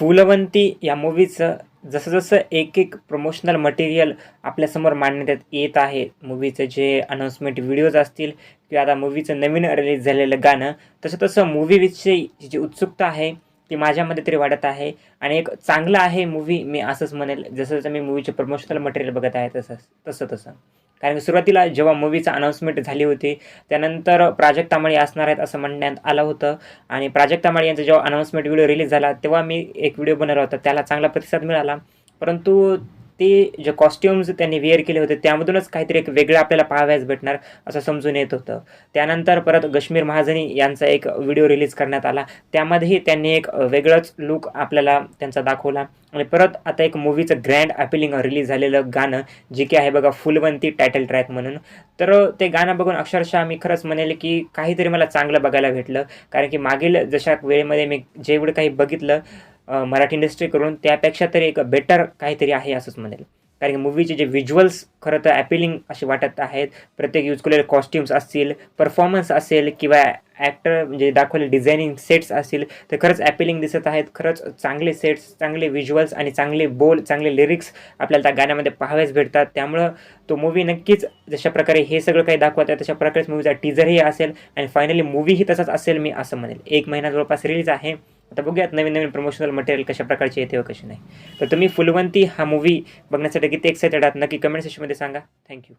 फुलवंती या मूवीचं जसं जसं एक एक प्रमोशनल मटेरियल आपल्यासमोर मांडण्यात येत आहे मूवीचं जे अनाऊन्समेंट व्हिडिओज असतील किंवा आता मूवीचं नवीन रिलीज झालेलं गाणं तसं तसं मूवीविषयी जी उत्सुकता आहे ती माझ्यामध्ये तरी वाढत आहे. आणि एक चांगलं आहे मूवी मी असंच म्हणेल जसं जसं मी मूवीचे प्रमोशनल मटेरियल बघत आहे तसं तसं तसं कारण सुरुवातीला जेव्हा मूवीचं अनाऊन्समेंट झाली होती त्यानंतर प्राजक्त तांबळे असणार आहेत असं म्हणण्यात आलं होतं. आणि प्राजक्त तांबळे यांचा जेव्हा अनाऊन्समेंट व्हिडिओ रिलीज झाला तेव्हा मी एक व्हिडिओ बनवला होता त्याला चांगला प्रतिसाद मिळाला. परंतु ते जे कॉस्ट्युम्स त्यांनी वेअर केले होते त्यामधूनच काहीतरी एक वेगळं आपल्याला पाहावयास भेटणार असं समजून येत होतं. त्यानंतर परत कश्मीर महाजनी यांचा एक व्हिडिओ रिलीज करण्यात आला. त्यामध्येही त्यांनी एक वेगळंच लुक आपल्याला त्यांचा दाखवला. आणि परत आता एक मूवीचं ग्रँड अपिलिंग रिलीज झालेलं गाणं जे की आहे बघा फुलवंती टायटल ट्रॅक म्हणून. तर ते गाणं बघून अक्षरशः मी खरंच म्हणेल की काहीतरी मला चांगलं बघायला भेटलं. कारण की मागील जशा वेळेमध्ये मी जेवढं काही बघितलं मराठी इंडस्ट्री करून त्यापेक्षा तरी एक बेटर काहीतरी आहे असंच म्हणेल. कारण की मूवीचे जे व्हिज्युअल्स खरं तर ॲपिलिंग असे वाटत आहेत. प्रत्येक यूज केलेले कॉस्ट्युम्स असतील परफॉर्मन्स असेल किंवा ॲक्टर म्हणजे दाखवले डिझायनिंग सेट्स असतील तर खरंच ॲपिलिंग दिसत आहेत. खरंच चांगले सेट्स चांगले व्हिज्युअल्स आणि चांगले बोल चांगले लिरिक्स आपल्याला त्या गाण्यामध्ये पाहावेच भेटतात. त्यामुळं तो मूवी नक्कीच जशा प्रकारे हे सगळं काही दाखवत आहे तशा प्रकारेच मूवीचा टीजरही असेल. आणि फायनली मूवीही तसाच असेल मी असं म्हणेल. एक महिना जवळपास रिलीज आहे. आता बघूयात नवीन नवीन प्रमोशनल मटेरियल कशा प्रकारचे येते व कसे नाही. तर तुम्ही फुलवंती हा मूवी बघण्यासाठी किती एक्सायटेड आहात? नक्की कमेंट सेक्शनमध्ये सांगा. थँक्यू